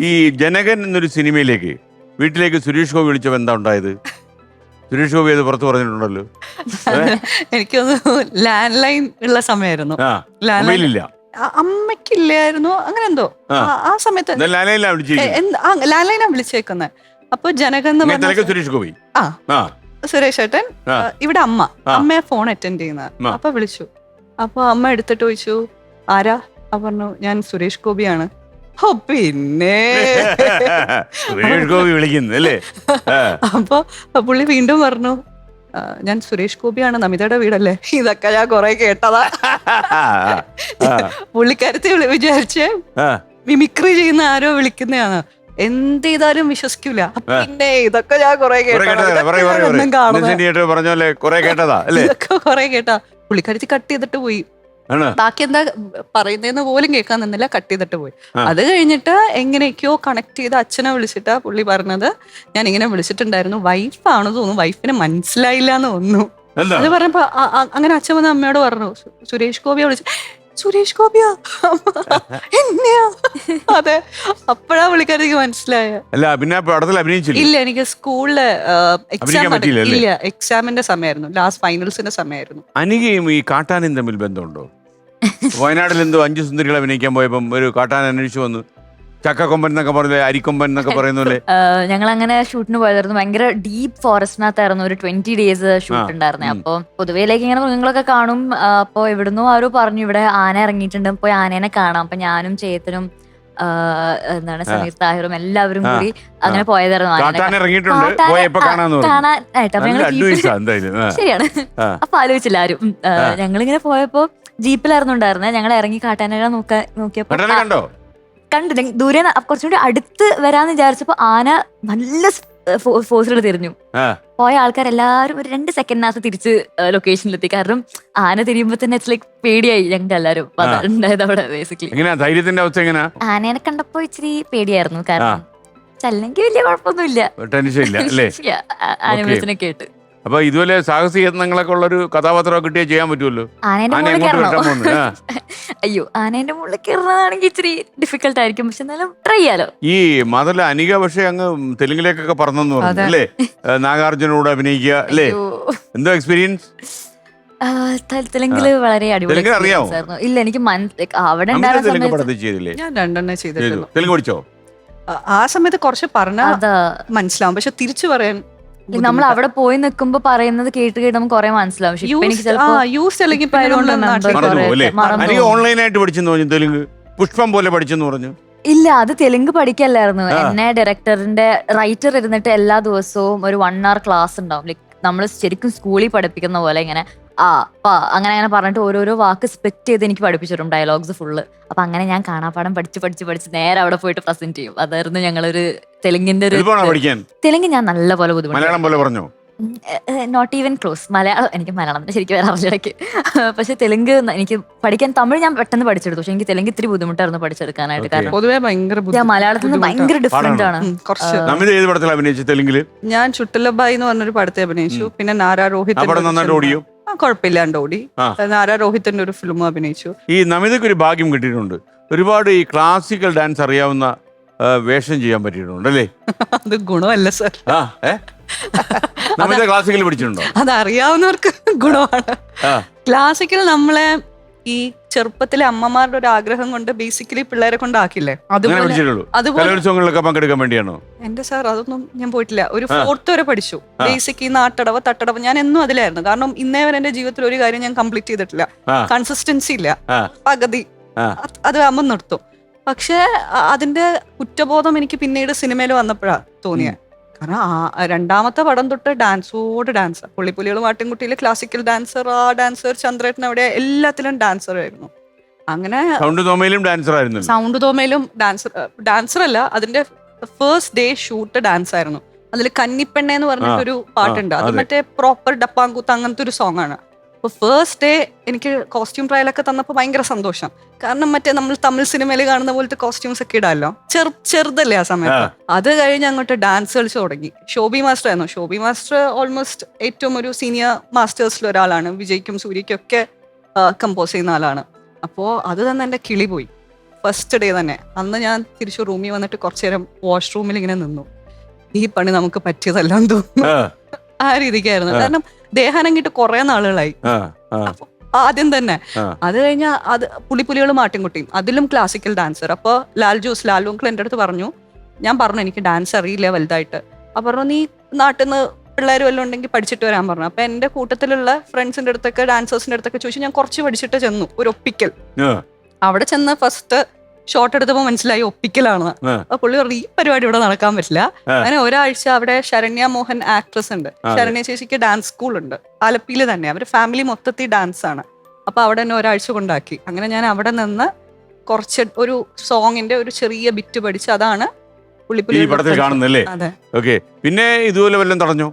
ഈ ജനകൻ എന്നൊരു സിനിമയിലേക്ക് വീട്ടിലേക്ക് സുരേഷ് ഗോപി വിളിച്ചപ്പോൾ എന്താ ഉണ്ടായത്? സുരേഷ് ഗോപി അത് പുറത്തു പറഞ്ഞിട്ടുണ്ടല്ലോ. എനിക്കൊന്ന് ലാൻഡ് ലൈൻ ഉള്ള സമയമായിരുന്നു. ലാൻഡ് ലൈൻ ഇല്ല അമ്മയ്ക്കില്ലായിരുന്നു. അങ്ങനെ എന്തോ. ആ. സമയത്ത് ലാൻഡ് ലൈനാ വിളിച്ചേക്കുന്നത് അപ്പൊ ജനകൻ സുരേഷ് ഗോപി? ആ. സുരേഷ് ഏട്ടൻ ഇവിടെ അമ്മ. അമ്മയെ ഫോൺ അറ്റൻഡ് ചെയ്യുന്നത് ആ. അപ്പൊ വിളിച്ചു. അപ്പൊ അമ്മ എടുത്തിട്ട് ചോദിച്ചു ആരാ? പറഞ്ഞു ഞാൻ സുരേഷ് ഗോപിയാണ്. ഓ പിന്നെ. സുരേഷ് ഗോപി വിളിക്കുന്നു അല്ലേ. അപ്പൊ പുള്ളി വീണ്ടും പറഞ്ഞു "ആ, ഞാൻ സുരേഷ് ഗോപിയാണ് നമിതയുടെ വീടല്ലേ? ഇതൊക്കെ ഞാൻ കൊറേ കേട്ടതാ. പുള്ളിക്കാരത്തെ വിളി- വിചാരിച്ച് ആ. മിമിക്രി ചെയ്യുന്ന ആരോ വിളിക്കുന്നതാണ്. എന്ത് ചെയ്താലും വിശ്വസിക്കൂല. പിന്നെ ഇതൊക്കെ ഞാൻ കൊറേ കുറെ കേട്ടതാ. കേട്ടതാ ഇതൊക്കെ പറയൂ പറയൂ എന്നും കാണുന്നതാ. പറയൂ പറഞ്ഞ പോലെ കുറെ കേട്ടതാ അല്ലേ? ഇതൊക്കെ കൊറേ കേട്ടാ. പുള്ളിക്കാരത്തി കട്ട് ചെയ്തിട്ട് പോയി. ബാക്കി എന്താ പറയുന്നതെന്ന് പോലും കേൾക്കാൻ നിന്നില്ല കട്ട് ചെയ്തിട്ട് പോയി. അത് കഴിഞ്ഞിട്ട് എങ്ങനെയൊക്കെയോ കണക്ട് ചെയ്ത് അച്ഛനെ വിളിച്ചിട്ട് പുള്ളി പറഞ്ഞത്. ഞാൻ ഇങ്ങനെ വിളിച്ചിട്ടുണ്ടായിരുന്നു വൈഫാണെന്ന് തോന്നുന്നു. വൈഫിന് മനസ്സിലായില്ല എന്ന് തോന്നുന്നു. അത് പറഞ്ഞപ്പോ അങ്ങനെ അച്ഛൻ വന്ന് അമ്മയോട് പറഞ്ഞു. സുരേഷ് ഗോപിയ വിളിച്ചു സുരേഷ് ഗോപിയാ? എന്നെയാ? അതെ. അപ്പഴാ പുള്ളിക്കാരത്തിക്ക് മനസ്സിലായ. അല്ല പിന്നെ പടത്തിൽ അഭിനയിച്ചില്ല? ഇല്ല എനിക്ക് സ്കൂളിൽ എക്സാം ഇല്ല എക്സാമിന്റെ സമയമായിരുന്നു. ലാസ്റ്റ് ഫൈനൽസിന്റെ സമയമായിരുന്നു. അനികയും ഈ കാട്ടാനും തമ്മിൽ ബന്ധമുണ്ടോ? വയനാട്ടിൽ എന്തോ അഞ്ചു സുന്ദരികളെ അഭിനയിക്കാൻ പോയപ്പം ഒരു കാട്ടാൻ അന്വേഷിച്ചു വന്നു. ചക്കക്കൊമ്പൻ എന്നൊക്കെ പറഞ്ഞില്ലേ അരിക്കൊമ്പൻ എന്നൊക്കെ പറയുന്ന പോലെ. ഞങ്ങൾ അങ്ങനെ ഷൂട്ടിന് പോയതായിരുന്നു. ഭയങ്കര ഡീപ്പ് ഫോറസ്റ്റിനകത്തായിരുന്നു ഒരു ട്വന്റി ഡേയ്സ് ഷൂട്ട് ഉണ്ടായിരുന്നേ. അപ്പോൾ പൊതുവേലേക്ക് ഇങ്ങനെ മൃഗങ്ങളൊക്കെ കാണും. അപ്പോൾ അപ്പൊ എവിടുന്നോ ആരോ പറഞ്ഞു ഇവിടെ ആന ഇറങ്ങിയിട്ടുണ്ട്. പോയി ആനേനെ കാണാം. അപ്പൊ ഞാനും ചേത്തനും എന്താണ് സമീർ താഹിറും എല്ലാവരും കൂടി അങ്ങനെ പോയതായിരുന്നു. കാണാനായിട്ട്. അപ്പൊ ഞങ്ങൾ. ശരിയാണ്. അപ്പൊ ആലോചിച്ചില്ല ആരും. ഞങ്ങളിങ്ങനെ പോയപ്പോ ജീപ്പിലായിരുന്നു ഉണ്ടായിരുന്നത് ഞങ്ങൾ ഇറങ്ങി കാട്ടാനകളെ നോക്കാൻ നോക്കിയപ്പോ കണ്ടോ? ദൂരെ കുറച്ചുകൂടി കുറച്ചും കൂടി അടുത്ത് വരാന്ന് വിചാരിച്ചപ്പോ ആന നല്ല ഫോഴ്സിൽ തിരിഞ്ഞു. പോയ ആൾക്കാരെല്ലാരും ഒരു രണ്ട് സെക്കൻഡിനകത്ത് തിരിച്ച് ലൊക്കേഷനിലെത്തി കാരണം ആന തിരിയുമ്പോ തന്നെ ഇറ്റ്സ് ലൈക്ക് പേടിയായി ഞങ്ങൾക്ക് എല്ലാരും ഉണ്ടായത് അവിടെ ബേസിക്കലി ധൈര്യത്തിന്റെ അവസ്ഥ എങ്ങനെ ആനേനെ കണ്ടപ്പോ ഇച്ചിരി പേടിയായിരുന്നു. കാരണം ചല്ലെങ്കിൽ വലിയ കുഴപ്പമൊന്നുമില്ല. ആനിമൽസിനെ കേട്ട്. അപ്പൊ ഇതുപോലെ സാഹസിക യത്നങ്ങളൊക്കെ ഉള്ള ഒരു കഥാപാത്രം കിട്ടിയാൽ ചെയ്യാൻ പറ്റുമല്ലോ? ആനേന്റെ ആന മുകളിൽ എങ്ങോട്ട് കയറണോ? വെട്ടാൻ പോകുന്നു ആ. അയ്യോ ആനേന്റെ മുകളിൽ കയറുന്നതാണെങ്കിൽ ഇച്ചിരി ഡിഫിക്കൽട്ട് ആയിരിക്കും. പക്ഷെ എന്നാലും ട്രൈ ചെയ്യാലോ. ഈ മാത്രല്ല അനിക പക്ഷെ അങ്ങ് തെലുങ്കിലേക്കൊക്കെ പറഞ്ഞെന്ന് പറഞ്ഞു അതെ. അല്ലേ? ഏ, നാഗാർജുനോട് അഭിനയിക്കുക അല്ലേ? അയ്യോ. എന്തോ എക്സ്പീരിയൻസ് ആ, ത- തെലുങ്കിൽ വളരെ അടിപൊളി തെലുങ്ക് അറിയാമോ? ആയിരുന്നു. ഇല്ല എനിക്ക് മൻ- like അവിടെ അമിത ഉണ്ടായിരുന്ന തെലുങ്ക് സമയത്ത് ചെയ്തില്ലേ? ഞാൻ രണ്ടെണ്ണേ ചെയ്തു. ചെയ്തിട്ടുള്ളൂ. തെലുങ്ക് പഠിച്ചോ? ആ- ആ സമയത്ത് കുറച്ച് പറഞ്ഞാൽ അതാ. മനസ്സിലാവും. പക്ഷെ തിരിച്ചു പറയാൻ നമ്മൾ അവിടെ പോയി നിൽക്കുമ്പോ പറയുന്നത് കേട്ട് കേട്ട് നമുക്ക് കുറെ മനസ്സിലാവും. പക്ഷെ ഇപ്പൊ എനിക്ക് ചിലപ്പോ യൂസ് ഓൺലൈനായിട്ട് പഠിച്ചെന്ന് പറഞ്ഞു തെലുങ്ക്. പുഷ്പം പോലെ പഠിച്ചെന്ന് പറഞ്ഞു. ഇല്ല അത് തെലുങ്ക് പഠിക്കല്ലായിരുന്നു. എന്നെ ഡയറക്ടറിന്റെ റൈറ്റർ ഇരുന്നിട്ട് എല്ലാ ദിവസവും ഒരു വൺ അവർ ക്ലാസ് ഉണ്ടാവും. ലൈക് നമ്മൾ ശരിക്കും സ്കൂളിൽ പഠിപ്പിക്കുന്ന പോലെ ഇങ്ങനെ ആ പാ അങ്ങനെ അങ്ങനെ പറഞ്ഞിട്ട് ഓരോരോ വാക്ക് സ്പെക്ട് ചെയ്ത് എനിക്ക് പഠിപ്പിച്ചിട്ടുണ്ട് ഡയലോഗ്സ് ഫുള്ള് അപ്പൊ അങ്ങനെ ഞാൻ കാണാപ്പാടം പഠിച്ച് പഠിച്ച് പഠിച്ച് നേരെ അവിടെ പോയിട്ട് പ്രസന്റ് ചെയ്യും. അതായിരുന്നു ഞങ്ങളൊരു തെലുങ്കിന്റെ ഒരു തെലുങ്ക് ഞാൻ നല്ല പോലെ ബുദ്ധിമുട്ട്. മലയാളം പോലെ പറഞ്ഞോ? നോട്ട് ഈവൻ ക്ലോസ് മലയാളം എനിക്ക് മലയാളം ശരിക്കും വരാറില്ല ഇടയ്ക്ക്. പക്ഷെ തെലുങ്ക് എനിക്ക് പഠിക്കാൻ തമിഴ് ഞാൻ പെട്ടെന്ന് പഠിച്ചെടുത്തു. പക്ഷെ എനിക്ക് തെലുങ്ക് ഇത്തിരി ബുദ്ധിമുട്ടായിരുന്നു പഠിച്ചെടുക്കാനായിട്ട്. കാരണം പൊതുവേ ഭയങ്കര മലയാളത്തിൽ നിന്ന് ഭയങ്കര ഡിഫറെന്റ് ആണ്. അഭിനയിച്ചു തെലുങ്കിൽ? ഞാൻ ചുട്ടലബായി എന്ന് പറഞ്ഞൊരു പടത്തെ അഭിനയിച്ചു. പിന്നെ നാരാ രോഹിത് ഓടിയോ? കുഴപ്പമില്ലാണ്ട് ഓടി. നാരാ രോഹിത്തിന്റെ ഒരു ഫിലിം അഭിനയിച്ചു. ഈ നമിതയ്ക്ക് ഒരു ഭാഗ്യം കിട്ടിയിട്ടുണ്ട്. ഒരുപാട് ഈ ക്ലാസിക്കൽ ഡാൻസ് അറിയാവുന്ന വേഷം ചെയ്യാൻ പറ്റിയിട്ടുണ്ട് അല്ലേ? അത് ഗുണമല്ല സർ. ആ ഏ? ക്ലാസിക്കൽ പഠിച്ചിട്ടുണ്ടോ? അത് അറിയാവുന്നവർക്ക് ഗുണമാണ് ക്ലാസിക്കൽ നമ്മളെ ഈ ചെറുപ്പത്തിലെ അമ്മമാരുടെ ഒരു ആഗ്രഹം കൊണ്ട് ബേസിക്കലി പിള്ളേരെ കൊണ്ടാക്കില്ലേ ആക്കില്ലേ കലോത്സവങ്ങളിലൊക്കെ പങ്കെടുക്കാൻ വേണ്ടിയാണോ? എന്റെ സാർ അതൊന്നും ഞാൻ പോയിട്ടില്ല. ഒരു ഫോർത്ത് വരെ പഠിച്ചു. ബേസിക് ഈ നാട്ടടവ് തട്ടടവ്. ഞാൻ എന്നും അതിലായിരുന്നു. കാരണം ഇന്നേ വരെ എന്റെ ജീവിതത്തിൽ ഒരു കാര്യം ഞാൻ കംപ്ലീറ്റ് ചെയ്തിട്ടില്ല. കൺസിസ്റ്റൻസി ഇല്ല. പകുതി. അത് അമ്മ നിർത്തും. പക്ഷേ അതിന്റെ കുറ്റബോധം എനിക്ക് പിന്നീട് സിനിമയിൽ വന്നപ്പോഴാ തോന്നിയത് കാരണം ആ രണ്ടാമത്തെ പടം തൊട്ട് ഡാൻസോട് ഡാൻസ്. പുള്ളിപ്പുലികളും ആട്ടിൻകുട്ടിയിലെ ക്ലാസിക്കൽ ഡാൻസർ ആ ഡാൻസർ ചന്ദ്രേട്ടൻ അവിടെ എല്ലാത്തിലും ഡാൻസർ ആയിരുന്നു. അങ്ങനെ സൗണ്ട് തോമയിലും ഡാൻസർ ആയിരുന്നു. സൗണ്ട് തോമയിലും ഡാൻസർ ഡാൻസർ അല്ല അതിന്റെ ഫേസ്റ്റ് ഡേ ഷൂട്ട് ഡാൻസ് ആയിരുന്നു. അതിൽ കന്നിപ്പെണ്ണ എന്ന് പറഞ്ഞിട്ടൊരു പാട്ടുണ്ട്. അത് മറ്റേ പ്രോപ്പർ ഡപ്പാങ്കൂത്ത് അങ്ങനത്തെ ഒരു സോങ് ആണ്. അപ്പൊ ഫേസ്റ്റ് ഡേ എനിക്ക് കോസ്റ്റ്യൂം ട്രയലൊക്കെ തന്നപ്പോൾ ഭയങ്കര സന്തോഷം. കാരണം മറ്റേ നമ്മൾ തമിഴ് സിനിമയിൽ കാണുന്ന പോലത്തെ കോസ്റ്റ്യൂംസ് ഒക്കെ ഇടാമല്ലോ ചെറു ചെറുതല്ലേ ആ സമയത്ത്. അത് കഴിഞ്ഞ് അങ്ങോട്ട് ഡാൻസ് കളിച്ച് തുടങ്ങി. ഷോബി മാസ്റ്റർ ആയിരുന്നു. ഷോബി മാസ്റ്റർ ഓൾമോസ്റ്റ് ഏറ്റവും ഒരു സീനിയർ മാസ്റ്റേഴ്സിൽ ഒരാളാണ്. വിജയ്ക്കും സൂര്യയ്ക്കും ഒക്കെ കമ്പോസ് ചെയ്യുന്ന ആളാണ്. അപ്പോൾ അത് തന്നെ എന്റെ കിളി പോയി. ഫസ്റ്റ് ഡേ തന്നെ. അന്ന് ഞാൻ തിരിച്ചു റൂമിൽ വന്നിട്ട് കുറച്ചു നേരം വാഷ്റൂമിൽ ഇങ്ങനെ നിന്നു. ഈ പണി നമുക്ക് പറ്റിയതല്ലാന്ന് തോന്നുന്നു. ആ, ആ രീതിക്കായിരുന്നു. കാരണം ദേഹാനങ്കിട്ട് കുറെ നാളുകളായി. ആദ്യം തന്നെ. അത് കഴിഞ്ഞാൽ അത് പുളിപ്പുലികളും മാട്ടിൻകുട്ടിയും അതിലും ക്ലാസിക്കൽ ഡാൻസർ അപ്പൊ ലാൽ ജോസ് ലാൽ എന്റെ അടുത്ത് പറഞ്ഞു ഞാൻ പറഞ്ഞു എനിക്ക് ഡാൻസ് അറിയില്ല വലുതായിട്ട്. അപ്പൊ പറഞ്ഞു നീ നാട്ടിൽ നിന്ന് പിള്ളേർ വല്ലതും ഉണ്ടെങ്കിൽ പഠിച്ചിട്ട് വരാൻ പറഞ്ഞു. അപ്പൊ എന്റെ കൂട്ടത്തിലുള്ള ഫ്രണ്ട്സിന്റെ അടുത്തൊക്കെ ഡാൻസേഴ്സിന്റെ അടുത്തൊക്കെ ചോദിച്ചു ഞാൻ കുറച്ച് പഠിച്ചിട്ട് ചെന്നു ഒരു ഒപ്പിക്കൽ. അവിടെ ചെന്ന ഫസ്റ്റ് ഷോട്ട് എടുത്തപ്പോൾ മനസ്സിലായി ഒപ്പിക്കലാണ്. അപ്പൊ പുള്ളി പറഞ്ഞു ഈ പരിപാടി ഇവിടെ നടക്കാൻ പറ്റില്ല. അങ്ങനെ ഒരാഴ്ച അവിടെ ശരണ്യ മോഹൻ ആക്ട്രസ് ഉണ്ട്. ശരണ്യ ചേച്ചിക്ക് ഡാൻസ് സ്കൂൾ ഉണ്ട്. ആലപ്പിയിൽ തന്നെ. അവർ ഫാമിലി മൊത്തത്തിൽ ഡാൻസ് ആണ്. അപ്പൊ അവിടെ തന്നെ ഒരാഴ്ച കൊണ്ടാക്കി. അങ്ങനെ ഞാൻ അവിടെ നിന്ന് കുറച്ച് ഒരു സോങ്ങിന്റെ ഒരു ചെറിയ ബിറ്റ് പഠിച്ച് അതാണ് ഈ പുള്ളിപ്പുലി പടത്തിൽ കാണുന്നല്ലേ ഓക്കെ പിന്നെ ഇതുപോലെ വല്ലതും തടഞ്ഞോ?